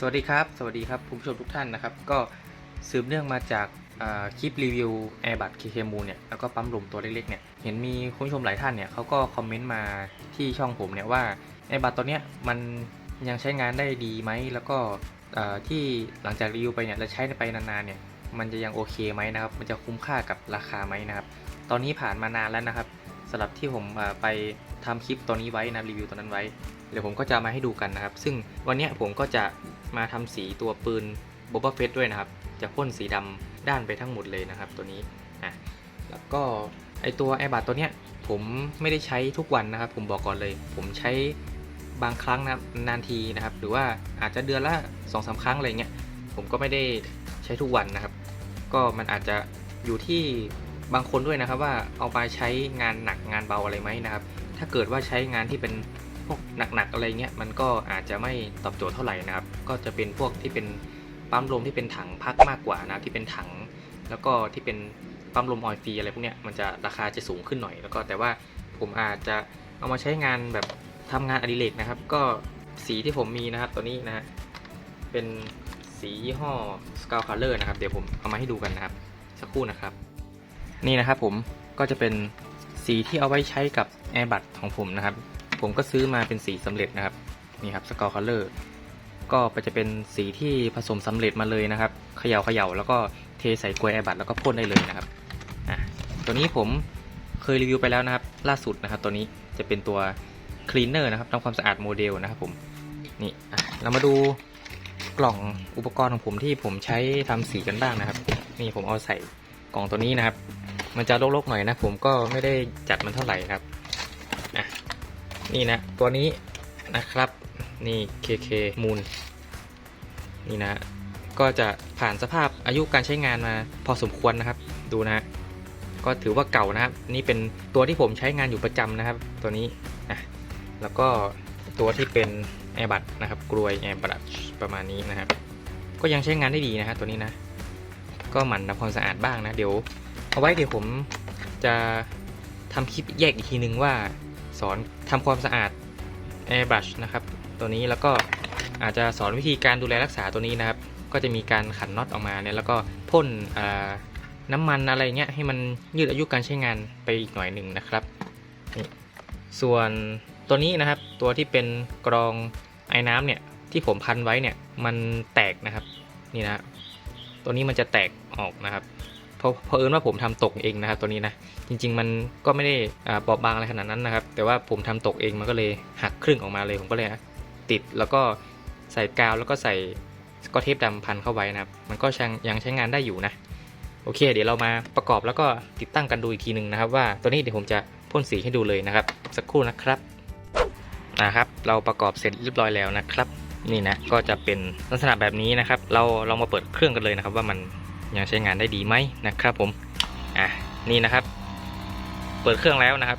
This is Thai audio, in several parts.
สวัสดีครับ สวัสดีครับคุณผู้ชมทุกท่านนะครับ ก็สืบเนื่องมาจากคลิปรีวิว Airbus KK m o เนี่ยแล้วก็ปั๊มลมตัวเล็กๆเนี่ยเห็นมีคุณผู้ชมหลายท่านเนี่ยเขาก็คอมเมนต์มาที่ช่องผมเนี่ยว่า Airbus ตัวเนี้ยมันยังใช้งานได้ดีไหมแล้วก็ที่หลังจากรีวิวไปเนี่ยแล้วใช้ไปนานๆเนี่ยมันจะยังโอเคไหมนะครับ มันจะคุ้มค่ากับราคาไหมนะครับ ตอนนี้ผ่านมานานแล้วนะครับสำหรับที่ผมไปทำคลิปตัวนี้ไว้นะรีวิวตัวนั้นไว้ เดี๋ยวผมก็จะมาให้ดูกันนะครับ ซึ่งวันนี้ผมก็จะมาทำสีตัวปืน b o b a f e t ด้วยนะครับ จะพ่นสีดำด้านไปทั้งหมดเลยนะครับ ตัวนี้อะแล้วก็ไอตัว a i r b u d ตัวเนี้ยผมไม่ได้ใช้ทุกวันนะครับ ผมบอกก่อนเลย ผมใช้บางครั้งนะนานทีนะครับ หรือว่าอาจจะเดือนละ2อสาครั้งอะไรเงี้ยผมก็ไม่ได้ใช้ทุกวันนะครับ ก็มันอาจจะอยู่ที่บางคนด้วยนะครับว่าเอาไปใช้งานหนักงานเบาอะไรไหมนะครับ ถ้าเกิดว่าใช้งานที่เป็น พวกหนักๆอะไรเงี้ยมันก็อาจจะไม่ตอบโจทย์เท่าไหร่นะครับ ก็จะเป็นพวกที่เป็นปั๊มลมที่เป็นถังพักมากกว่านะที่เป็นถัง แล้วก็ที่เป็นปั๊มลมออยฟรีอะไรพวกเนี้ยมันจะราคาจะสูงขึ้นหน่อย แล้วก็แต่ว่าผมอาจจะเอามาใช้งานแบบทำงานอดิเรกนะครับ ก็สีที่ผมมีนะครับตัวนี้นะฮะเป็นสียี่ห้อ Scout Color นะครับเดี๋ยวผมเอามาให้ดูกันนะครับ สักครู่นะครับ นี่นะครับผมก็จะเป็นสีที่เอาไว้ใช้กับ Airbus ของผมนะครับ ผมก็ซื้อมาเป็นสีสำเร็จนะครับนี่ครับสกอร์คัลเลอร์ก็จะเป็นสีที่ผสมสำเร็จมาเลยนะครับเขย่าเขย่าแล้วก็เทใส่กลวยแอบัตแล้วก็พ่นได้เลยนะครับอะตัวนี้ผมเคยรีวิวไปแล้วนะครับ ล่าสุดนะครับ ตัวนี้จะเป็นตัวคลีนเนอร์นะครับทำความสะอาดโมเดลนะครับผมนี่เรามาดูกล่องอุปกรณ์ของผมที่ผมใช้ทำสีกันบ้างนะครับ นี่ผมเอาใส่กล่องตัวนี้นะครับ มันจะรกๆหน่อยนะ ผมก็ไม่ได้จัดมันเท่าไหร่ครับ นี่นะ ตัวนี้นะครับนี่ KK Moon นี่นะ ก็จะผ่านสภาพอายุการใช้งานมาพอสมควรนะครับ ดูนะ ก็ถือว่าเก่านะครับ นี่เป็นตัวที่ผมใช้งานอยู่ประจำนะครับ ตัวนี้นะแล้วก็ตัวที่เป็น Airbus นะครับ กลวย Airbus ประมาณนี้นะครับ ก็ยังใช้งานได้ดีนะฮะตัวนี้นะ ก็หมั่นทำความสะอาดบ้างนะ เดี๋ยว เอาไว้เดี๋ยวผมจะทำคลิปแยกอีกทีนึงว่า สอนทำความสะอาด airbrush นะครับ ตัวนี้แล้วก็อาจจะสอนวิธีการดูแลรักษาตัวนี้นะครับ ก็จะมีการขันน็อตออกมาเนี่ยแล้วก็พ่นน้ำมันอะไรเงี้ยให้มันยืดอายุการใช้งานไปอีกหน่อยหนึ่งนะครับนี่ส่วนตัวนี้นะครับตัวที่เป็นกรองไอ้น้ำเนี่ยที่ผมพันไว้เนี่ยมันแตกนะครับนี่นะตัวนี้มันจะแตกออกนะครับ ราะเพราะเอิญว่าผมทำตกเองนะครับตัวนี้นะจริง ๆ มันก็ไม่ได้อ่าบอบางอะไรขนาดนั้นนะครับ แต่ว่าผมทำตกเองมันก็เลยหักครึ่งออกมาเลยผมก็เลยติดแล้วก็ใส่กาวแล้วก็ใส่สกอตเทปดำพันเข้าไว้นะครับ มันก็ยังใช้งานได้อยู่นะ โอเค เดี๋ยวเรามาประกอบแล้วก็ติดตั้งกันดูอีกทีหนึ่งนะครับ ว่าตัวนี้เดี๋ยวผมจะพ่นสีให้ดูเลยนะครับ สักครู่นะครับนะครับ เราประกอบเสร็จเรียบร้อยแล้วนะครับ นี่นะก็จะเป็นลักษณะแบบนี้นะครับ เราลองมาเปิดเครื่องกันเลยนะครับ ว่ามัน ยังใช้งานได้ดีไหมนะครับผมอะนี่นะครับ เปิดเครื่องแล้วนะครับ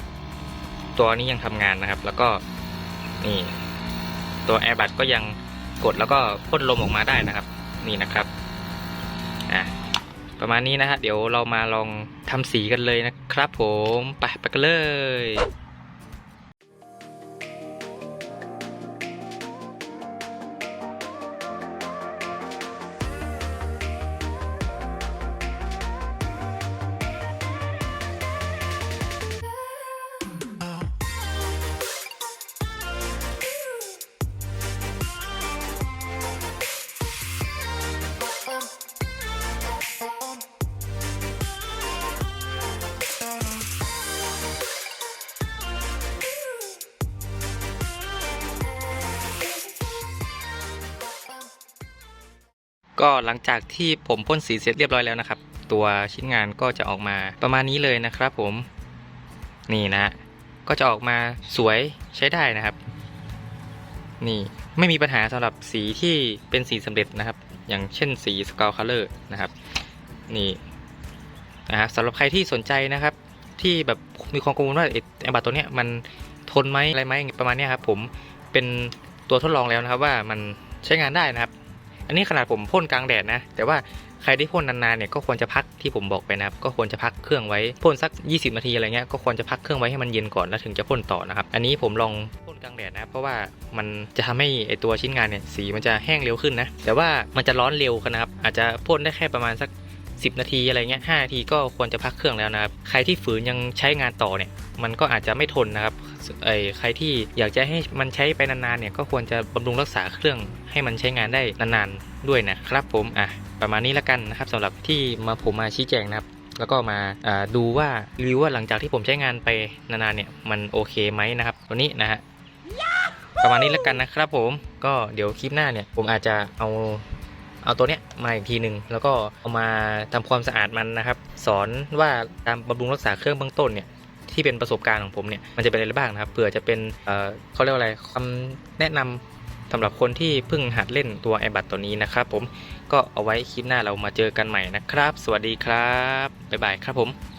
ตัวนี้ยังทำงานนะครับ แล้วก็นี่ตัว Airbus ก็ยังกดแล้วก็พ่นลมออกมาได้นะครับ นี่นะครับอะประมาณนี้นะฮะเดี๋ยวเรามาลองทำสีกันเลยนะครับ ผมไปไปกันเลย ก็หลังจากที่ผมพ่นสีเสร็จเรียบร้อยแล้วนะครับ ตัวชิ้นงานก็จะออกมาประมาณนี้เลยนะครับ ผมนี่นะ ก็จะออกมาสวยใช้ได้นะครับ นี่ไม่มีปัญหาสำหรับสีที่เป็นสีสำเร็จนะครับ อย่างเช่นสีสกาวคัลเลอร์นะครับ นี่นะครับสำหรับใครที่สนใจนะครับ ที่แบบมีความกังวลว่าไอบัตรตัวเนี้ยมันทนไหมอะไรไหมประมาณนี้ครับผมเป็นตัวทดลองแล้วนะครับว่ามันใช้งานได้นะครับ อันนี้ขนาดผมพ่นกลางแดดนะ แต่ว่าใครที่พ่นนานๆเนี่ยก็ควรจะพักที่ผมบอกไปนะครับ ก็ควรจะพักเครื่องไว้พ่นสัก 20 นาทีอะไรเงี้ยก็ควรจะพักเครื่องไว้ให้มันเย็นก่อนแล้วถึงจะพ่นต่อนะครับ อันนี้ผมลองพ่นกลางแดดนะเพราะว่ามันจะทำให้ไอตัวชิ้นงานเนี่ยสีมันจะแห้งเร็วขึ้นนะแต่ว่ามันจะร้อนเร็วกันนะครับอาจจะพ่นได้แค่ประมาณสัก 10 นาทีอะไรเงี้ย5นาทีก็ควรจะพักเครื่องแล้วนะครับ ใครที่ฝืนยังใช้งานต่อเนี่ย มันก็อาจจะไม่ทนนะครับไอ้ใครที่อยากจะให้มันใช้ไปนานๆเนี่ยก็ควรจะบำรุงรักษาเครื่องให้มันใช้งานได้นานๆด้วยนะครับผมอะประมาณนี้แล้วกันนะครับสำหรับที่มาผมมาชี้แจงนะครับแล้วก็มาอ่าดูว่ารีวิวว่าหลังจากที่ผมใช้งานไปนานๆเนี่ยมันโอเคไหมนะครับตัวนี้นะฮะประมาณนี้แล้วกันนะครับผมก็เดี๋ยวคลิปหน้าเนี่ยผมอาจจะเอา เอาตัวเนี้ยมาอีกทีหนึ่งแล้วก็เอามาทำความสะอาดมันนะครับ สอนว่าตามบำรุงรักษาเครื่องเบื้องต้นเนี่ยที่เป็นประสบการณ์ของผมเนี่ยมันจะเป็นอะไรบ้างนะครับเผื่อจะเป็นเอ่อเขาเรียกว่าอะไรคำแนะนำสำหรับคนที่เพิ่งหัดเล่นตัวไอบัตตัวนี้นะครับผมก็เอาไว้คลิปหน้าเรามาเจอกันใหม่นะครับ สวัสดีครับบ๊ายบายครับผม